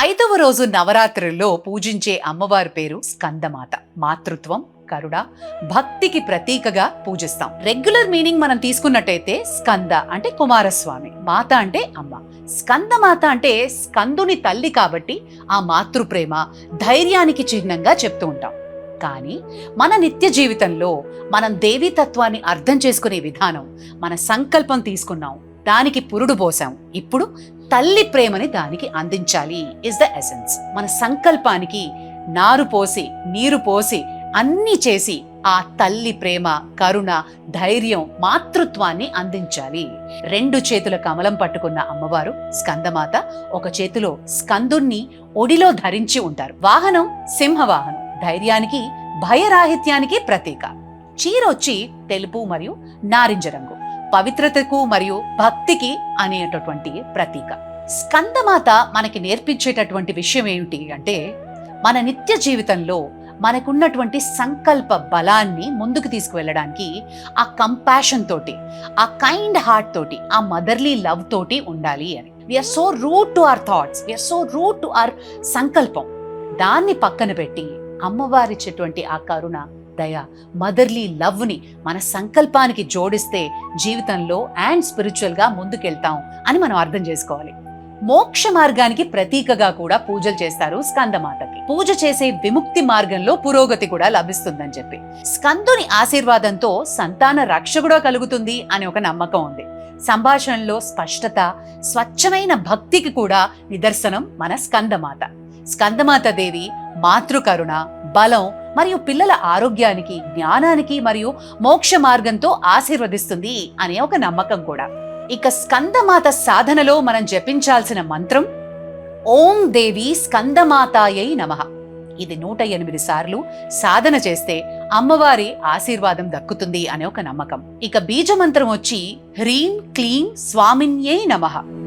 ఐదవ రోజు నవరాత్రుల్లో పూజించే అమ్మవారి పేరు స్కందమాత. మాతృత్వం కరుణ భక్తికి ప్రతీకగా పూజిస్తాం. రెగ్యులర్ మీనింగ్ మనం తీసుకున్నట్టయితే స్కంద అంటే కుమారస్వామి మాత అంటే అమ్మ. స్కందమాత అంటే స్కందుని తల్లి కాబట్టి ఆ మాతృప్రేమ ధైర్యానికి చిహ్నంగా చెప్తూ ఉంటాం. కానీ మన నిత్య జీవితంలో మనం దేవీ తత్వాన్ని అర్థం చేసుకునే విధానం మన సంకల్పం తీసుకున్నాం. దానికి పురుడు పోసాం ఇప్పుడు తల్లి ప్రేమని దానికి అందించాలి ఇస్ ద ఎసెన్స్ మన సంకల్పానికి నారు పోసి నీరు పోసి అన్నీ చేసి ఆ తల్లి ప్రేమ కరుణ ధైర్యం మాతృత్వాన్ని అందించాలి. రెండు చేతుల కమలం పట్టుకున్న అమ్మవారు స్కందమాత ఒక చేతిలో స్కందుణ్ణి ఒడిలో ధరించి ఉంటారు. వాహనం సింహవాహనం. ధైర్యానికి భయరాహిత్యానికి ప్రతీక. చీర వచ్చి తెలుపు మరియు నారింజ రంగు. పవిత్రతకు మరియు భక్తికి అనేటటువంటి ప్రతీక. స్కందమాత మనకి నేర్పించేటటువంటి విషయం ఏమిటి అంటే మన నిత్య జీవితంలో మనకున్నటువంటి సంకల్ప బలాన్ని ముందుకు తీసుకువెళ్ళడానికి ఆ కంపాషన్ తోటి ఆ కైండ్ హార్ట్ తోటి ఆ మదర్లీ లవ్ తోటి ఉండాలి అని. We are so root to our thoughts we are so root to our సంకల్పం. దాన్ని పక్కన పెట్టి అమ్మవారిచ్చేటువంటి ఆ కరుణ దయ మదర్లీ లవ్ని మన సంకల్పానికి జోడిస్తే జీవితంలో అండ్ స్పిరిచువల్గా ముందుకెళ్తాం అని మనం అర్థం చేసుకోవాలి. మోక్ష మార్గానికి ప్రతీకగా కూడా పూజలు చేస్తారు స్కందమాతకి. పూజ చేసే విముక్తి మార్గంలో పురోగతి కూడా లభిస్తుందని చెప్పి. స్కందుని ఆశీర్వాదంతో సంతాన రక్ష కూడా కలుగుతుంది అని ఒక నమ్మకం ఉంది. సంభాషణలో స్పష్టత స్వచ్ఛమైన భక్తికి కూడా నిదర్శనం మన స్కందమాత. స్కందమాత దేవి మాతృకరుణ బలం మరియు పిల్లల ఆరోగ్యానికి జ్ఞానానికి మరియు మోక్ష మార్గంతో ఆశీర్వదిస్తుంది అనే ఒక నమ్మకం కూడా. ఇక స్కందమాత సాధనలో మనం జపించాల్సిన మంత్రం ఓం దేవి స్కందమాతాయై నమః. ఇది నూట ఎనిమిది సార్లు సాధన చేస్తే అమ్మవారి ఆశీర్వాదం దక్కుతుంది అనే ఒక నమ్మకం. ఇక బీజ మంత్రం వచ్చి హ్రీం క్లీం స్వామిన్యై నమః.